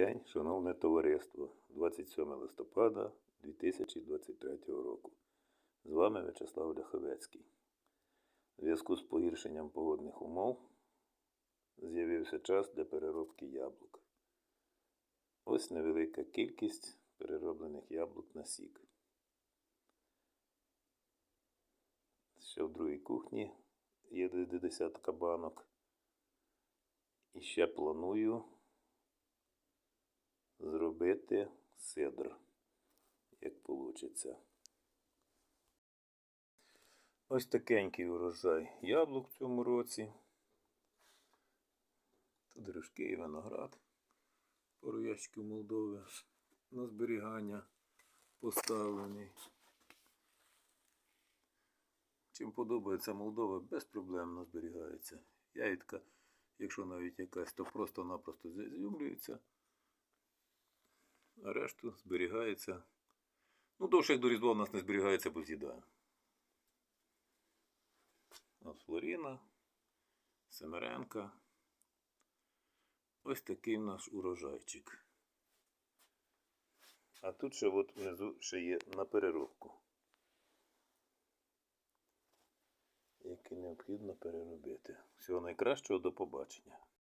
день, шановне товариство, 27 листопада 2023 року. З вами В'ячеслав Ляховецький. У зв'язку з погіршенням погодних умов з'явився час для переробки яблук. Ось невелика кількість перероблених яблук на сік. Ще в другій кухні є десятка банок. І ще планую зробити сидр, як вийде. Ось такенький урожай яблук в цьому році. Тут дружки і виноград. Пару ящиків Молдови на зберігання поставлений. Чим подобається Молдова, безпроблемно зберігається. Ягідка, якщо навіть якась, то просто-напросто зазюмлюється, а решту зберігається. Ну, довше як до Різдва у нас не зберігається, бо з'їдає. От Флоріна, Семеренка. Ось такий наш урожайчик. А тут ще от внизу ще є на переробку. Який необхідно переробити. Всього найкращого до побачення.